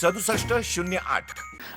सदुसष्ट शून्य आठ.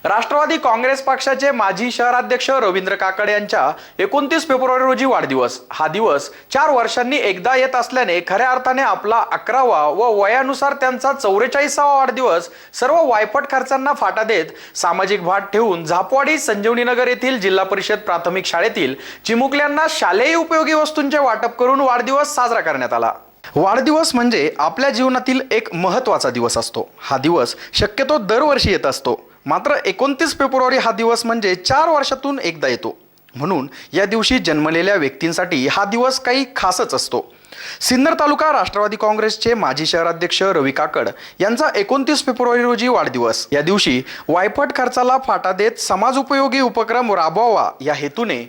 राष्ट्रवादी काँग्रेस पक्षाचे माजी शहराध्यक्ष रवींद्र काकडे यांच्या एकोणतीस फेब्रुवारी रोजी वाढदिवस. हा दिवस चार वर्षांनी एकदा येत असल्याने खऱ्या अर्थाने आपला अकरावा व वयानुसार त्यांचा चौवेचाळीसावा वाढदिवस सर्व वायपट खर्चांना फाटा देत सामाजिक भाट ठेवून झापवाडी संजीवनीनगर येथील जिल्हा परिषद प्राथमिक शाळेतील चिमुकल्यांना शालेय उपयोगी वस्तूंचे वाटप करून वाढदिवस साजरा करण्यात आला. वाढदिवस म्हणजे आपल्या जीवनातील एक महत्त्वाचा दिवस असतो. हा दिवस शक्यतो दरवर्षी येत असतो. मात्र एकोणतीस फेब्रुवारी हा दिवस म्हणजे चार वर्षातून एकदा येतो. म्हणून या दिवशी जन्मलेल्या व्यक्तींसाठी हा दिवस काही खासच असतो. सिन्नर तालुका राष्ट्रवादी काँग्रेसचे माजी शहराध्यक्ष रवी काकड यांचा एकोणतीस फेब्रुवारी रोजी वाढदिवस. या दिवशी वायफट खर्चाला फाटा देत समाजोपयोगी उपक्रम राबवावा या हेतूने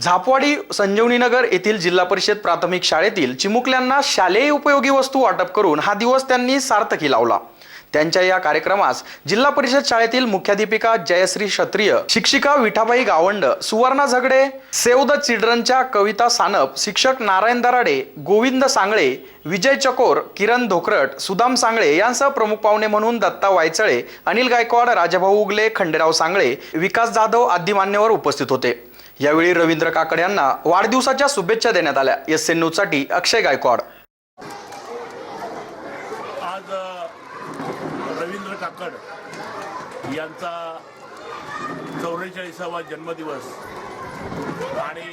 झापवाडी संजीवनीनगर येथील जिल्हा परिषद प्राथमिक शाळेतील चिमुकल्यांना शालेय उपयोगी वस्तू वाटप करून हा दिवस त्यांनी सार्थकी लावला. त्यांच्या या कार्यक्रमास जिल्हा परिषद शाळेतील मुख्याध्यापिका जयश्री क्षत्रिय शिक्षिका विठाबाई गावंड सुवर्णा झगडे सेव द चिल्ड्रनच्या कविता सानप शिक्षक नारायण दराडे गोविंद सांगळे विजय चकोर किरण धोकरट सुदाम सांगळे यांसह प्रमुख पाहुणे म्हणून दत्ता वायचळे अनिल गायकवाड राजाभाऊ उगले खंडेराव सांगळे विकास जाधव आदी मान्यवर उपस्थित होते. यावेळी रवींद्र काकड यांना वाढदिवसाच्या शुभेच्छा देण्यात आल्या. एस एन न्यूजसाठी अक्षय गायकवाड. आज रवींद्र काकड यांचा चौवेचाळीसावा जन्मदिवस आणि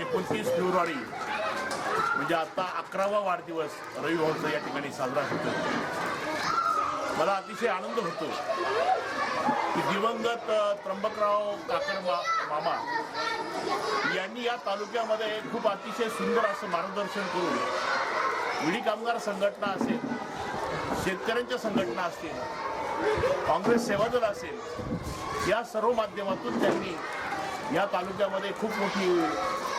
एकोणतीस फेब्रुवारी म्हणजे आता अकरावा वाढदिवस रविभाऊचा या ठिकाणी साजरा होतो मला अतिशय आनंद होतो की दिवंगत त्र्यंबकराव काकड मा मामा यांनी या तालुक्यामध्ये खूप अतिशय सुंदर असं मार्गदर्शन करून विडी कामगार संघटना असेल शेतकऱ्यांच्या संघटना असतील काँग्रेस सेवादल असेल या सर्व माध्यमातून त्यांनी या तालुक्यामध्ये खूप मोठी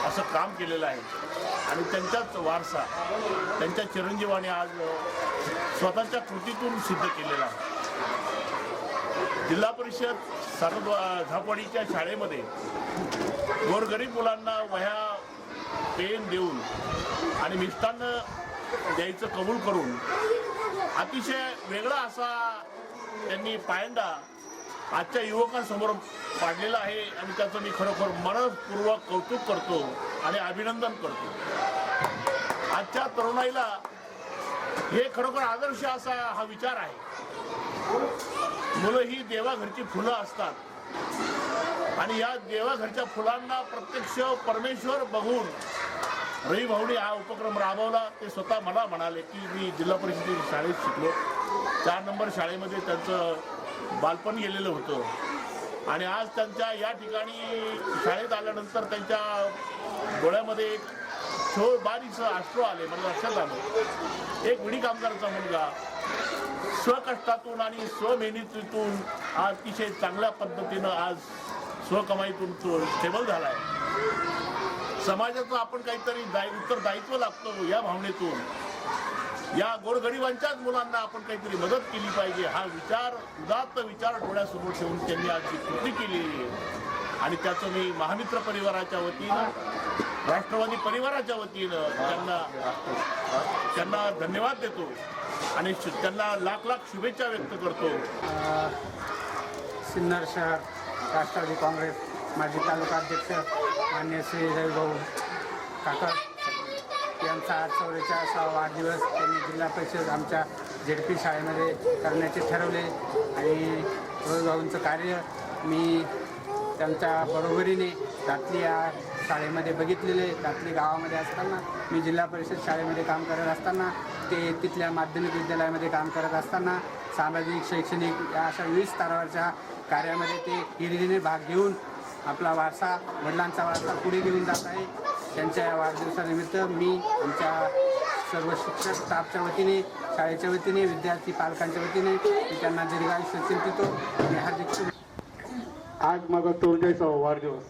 असं काम केलेलं आहे. आणि त्यांचाच वारसा त्यांच्या चिरंजीवाने आज स्वतःच्या कृतीतून सिद्ध केलेला आहे. जिल्हा परिषद सरद झापवाडीच्या शाळेमध्ये गोरगरीब मुलांना वह्या पेन देऊन आणि मिष्टान्न द्यायचं कबूल करून अतिशय वेगळा असा त्यांनी पायंडा आजच्या युवकांसमोर पाडलेला आहे आणि त्याचं मी खरोखर मनपूर्वक कौतुक करतो आणि अभिनंदन करतो. आजच्या तरुणाईला हे खरोखर आदर्श असा हा विचार आहे. मुलं ही देवाघरची फुलं असतात. आणि या देवाघरच्या फुलांना प्रत्यक्ष परमेश्वर बघून रवी भाऊने हा उपक्रम राबवला. ते स्वतः मला म्हणाले की मी जिल्हा परिषदेच्या शाळेत शिकलो. चार नंबर शाळेमध्ये त्यांचं बालपण गेलेलं होतं. आणि आज त्यांच्या या ठिकाणी शाळेत आल्यानंतर त्यांच्या डोळ्यामध्ये एक शोर बारीचं अश्रू आले मला लक्षात आलं. एक विडी कामगाराचा मुलगा स्वकष्टातून आणि स्वमेहनतीतून अतिशय चांगल्या पद्धतीनं आज स्वकमाईतून तो स्टेबल झाला आहे समाजाचं आपण काहीतरी दाय उत्तरदायित्व लागतो या भावनेतून. या गोरगरिबांच्याच मुलांना आपण काहीतरी मदत केली पाहिजे. हा विचार उदात्त विचार डोळ्यासमोर ठेवून त्यांनी आज जी कृती केलेली आहे आणि त्याचं मी महामित्र परिवाराच्या वतीनं राष्ट्रवादी परिवाराच्या वतीनं त्यांना त्यांना धन्यवाद देतो. आणि शु- त्यांना लाख लाख शुभेच्छा व्यक्त करतो. सिन्नर शहर राष्ट्रवादी काँग्रेस माजी तालुका अध्यक्ष मान्य श्री रविभाऊ काकड यांचा आज चौवेचाळीसावा वाढदिवस त्यांनी जिल्हा परिषद आमच्या झेडपी शाळेमध्ये करण्याचे ठरवले. आणि रविभाऊंचं कार्य मी त्यांच्या बरोबरीने दातली या शाळेमध्ये बघितलेले. दातली गावामध्ये असताना मी जिल्हा परिषद शाळेमध्ये काम करत असताना ते तिथल्या माध्यमिक विद्यालयामध्ये काम करत असताना सामाजिक शैक्षणिक या अशा विविध स्तरावरच्या कार्यामध्ये ते हिरिरीने भाग घेऊन आपला वारसा वडिलांचा वारसा पुढे घेऊन जात आहे. त्यांच्या या वाढदिवसानिमित्त मी आमच्या सर्व शिक्षक स्टाफच्या वतीने शाळेच्या वतीने विद्यार्थी पालकांच्या वतीने मी त्यांना दीर्घायुष्य चिंतितो. आणि हार्दिक आज माझा चौवेचाळीसावा वाढदिवस.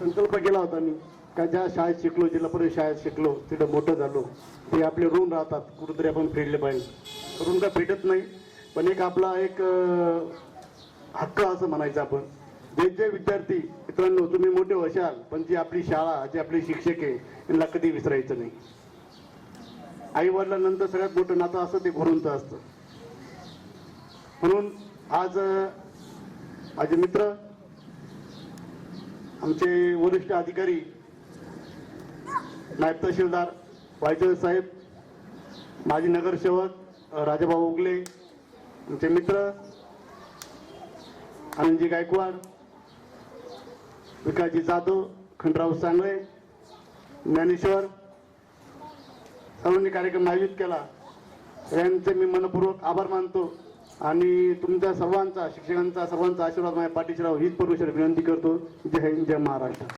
संकल्प केला होता मी का ज्या शाळेत शिकलो जिल्हा परिषद शाळेत शिकलो तिथं मोठं झालो ते आपले ऋण राहतात कुठेतरी आपण फेडले पाहिजे. ऋण का भेटत नाही पण एक आपला एक हक्क असं म्हणायचं आपण. जे जे विद्यार्थी. मित्रांनो तुम्ही मोठे होशाल पण जी आपली शाळा जे आपले शिक्षक आहे त्यांना कधी विसरायचं नाही. आई वडिलांनंतर सगळ्यात मोठं नातं असतं ते गुरूंचं असतं. म्हणून आज माझे मित्र आमचे वरिष्ठ अधिकारी नायब तहसीलदार वायचंद साहेब माजी नगरसेवक राजाभाऊ उगले आमचे मित्र आनंदजी गायकवाड विकासजी जाधव खंडराव सांगळे ज्ञानेश्वर सर्वांनी कार्यक्रम आयोजित केला. यांचे मी मनपूर्वक आभार मानतो आणि तुमच्या सर्वांचा शिक्षकांचा सर्वांचा आशीर्वाद माझ्या पाठीशी राहू. हीच परमेश्वर विनंती करतो. जय हिंद जय महाराष्ट्र.